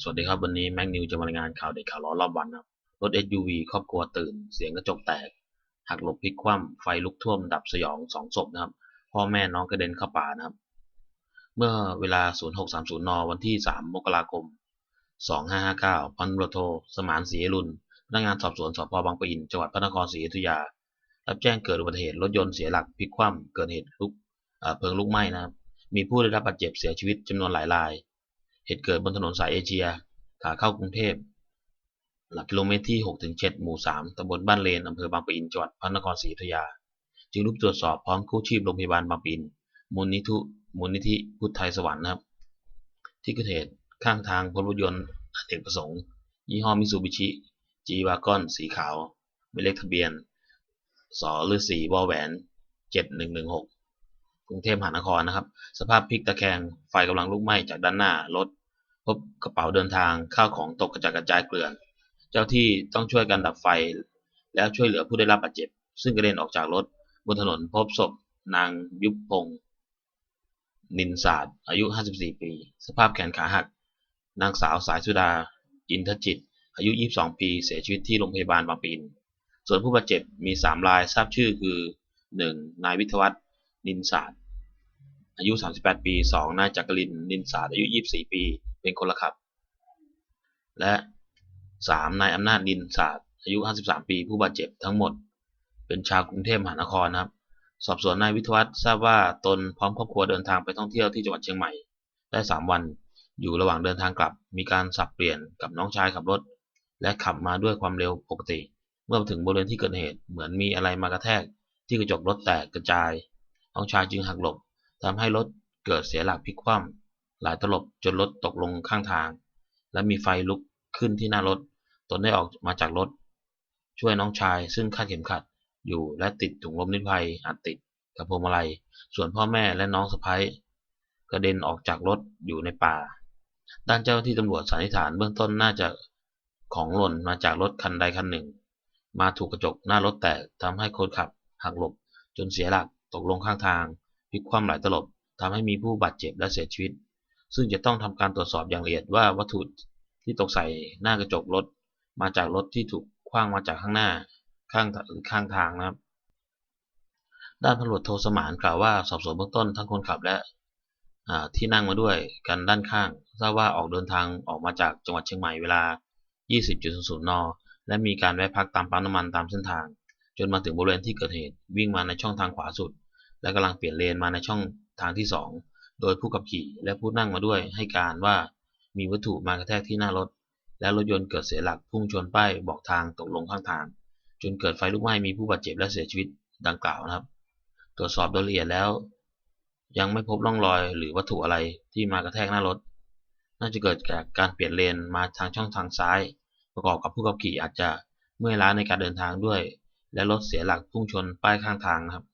สวัสดีครับวันนี้แม็กนิวจะมารายงานข่าวเด็กข่าวร้อนรอบวันครับรถ SUV ครอบครัวตื่น เสียงกระจกแตก หักหลบพลิกคว่ำไฟลุกท่วมดับสยองสองศพนะครับ พ่อแม่น้องกระเด็นเข้าป่านะครับ เมื่อเวลา 0630 น วันที่ 3 มกราคม 2559 พันตำรวจโท สมานศรีรุณพนักงานสอบสวนสพบางปะอิน จังหวัดพระนครศรีอยุธยา รับแจ้งเกิดอุบัติเหตุรถยนต์เสียหลักพลิกคว่ำเกิดเหตุลุกเอ่อเพลิงลุกไหม้นะครับ มีผู้ได้รับบาดเจ็บเสียชีวิตจำนวนหลายราย เหตุเกิดบนถนนสายเอเชียขาเข้ากรุงเทพ หลักกิโลเมตรที่ 6-7 หมู่ 3ตำบลบ้านเลนอำเภอบางปะอินจังหวัดพระนครศรีอยุธยา จึงรุบตรวจสอบพร้อมกู้ชีพโรงพยาบาลบางปะอิน มูลนิธิมูลนิธิพุทธไทยสวรรค์นะครับ ที่เกิดเหตุข้างทางพบรถยนต์อเนกประสงค์ ยี่ห้อมิซูบิชิจีวากอนสีขาวหมายเลขทะเบียนสอฤษีวอแหวน 7116 กรุงเทพมหานครนะครับ สภาพพลิกตะแคงไฟกำลังลุกไหม้จากด้านหน้ารถ พบกระเป๋าเดินทางข้าวของตกกระจัดกระจายเกลื่อน เจ้าที่ต้องช่วยกันดับไฟ แล้วช่วยเหลือผู้ได้รับบาดเจ็บ ซึ่งกระเด็นออกจากรถ บนถนนพบศพนางยุบพงศ์นินศาสตร์อายุ 54 ปี สภาพแขนขาหัก นางสาวสายสุดา อินทจิต อายุ 22 ปี เสียชีวิตที่โรงพยาบาลบางปะอิน ส่วนผู้บาดเจ็บมี 3 รายทราบชื่อคือ 1. นายวิทวัฒน์ นินศาสตร์อายุ 38 ปี 2. นายจักริน นินศาสตร์อายุ 24 ปี เป็นคนละขับ และ 3. นายอำนาจนินศาสตร์อายุ 53 ปี ผู้บาดเจ็บทั้งหมด เป็นชาวกรุงเทพมหานครครับ สอบสวนนายวิทวัฒน์ทราบว่าตนพร้อมครอบครัวเดินทางไปท่องเที่ยวที่จังหวัดเชียงใหม่ ได้ 3 วัน อยู่ระหว่างเดินทางกลับ มีการสับเปลี่ยนกับน้องชายขับรถ และขับมาด้วยความเร็วปกติ เมื่อถึงบริเวณที่เกิดเหตุ เหมือนมีอะไรมากระแทก ที่กระจกรถแตกกระจาย น้องชายจึงหักหลบทำให้รถเกิดเสียหลักพลิกคว่ำหลายตลบจนรถตกลงข้างทาง และมีไฟลุกขึ้นที่หน้ารถ ตนได้ออกมาจากรถ ช่วยน้องชายซึ่งคาดเข็มขัดอยู่และติดถุงลมนิรภัยอัดติดกับพวงมาลัย ส่วนพ่อแม่และน้องสะพ้ายกระเด็นออกจากรถอยู่ในป่า ด้านเจ้าหน้าที่ตำรวจสันนิษฐานเบื้องต้นน่าจะของหล่นมาจากรถคันใดคันหนึ่ง มาถูกกระจกหน้ารถแตกทำให้คนขับหักหลบจนเสียหลัก ตกลงข้างทางพลิกคว่ำหลายตลบทำให้มีผู้บาดเจ็บและเสียชีวิต ซึ่งจะต้องทำการตรวจสอบอย่างละเอียดว่าวัตถุที่ตกใส่หน้ากระจกรถ มาจากรถที่ถูกคว้างมาจากข้างหน้าข้างหรือข้างทางนะครับ ด้านตำรวจโทสมานกล่าวว่าสอบสวนเบื้องต้นทั้งคนขับและที่นั่งมาด้วยกันด้านข้างทราบว่าออกเดินทางออกมาจากจังหวัดเชียงใหม่เวลา 20.00 น และมีการแวะพักตามปั๊มน้ำมันตามเส้นทาง จนมาถึงบริเวณที่เกิดเหตุ วิ่งมาในช่องทางขวาสุด และกำลังเปลี่ยนเลนมาในช่องทางที่ 2 โดยผู้ขับขี่และผู้นั่งมาด้วยให้การว่ามีวัตถุมากระแทกที่หน้ารถ และรถยนต์เกิดเสียหลักพุ่งชนป้ายบอกทางตกลงข้างทาง จนเกิดไฟลุกไหม้มีผู้บาดเจ็บและเสียชีวิตดังกล่าวนะครับ ตรวจสอบโดยละเอียดแล้ว ยังไม่พบร่องรอยหรือวัตถุอะไรที่มากระแทกหน้ารถ น่าจะเกิดจากการเปลี่ยนเลนมาทางช่องทางซ้าย ประกอบกับผู้ขับขี่อาจจะเมื่อยล้าในการเดินทางด้วย และรถเสียหลักพุ่งชนป้ายข้างทางนะครับ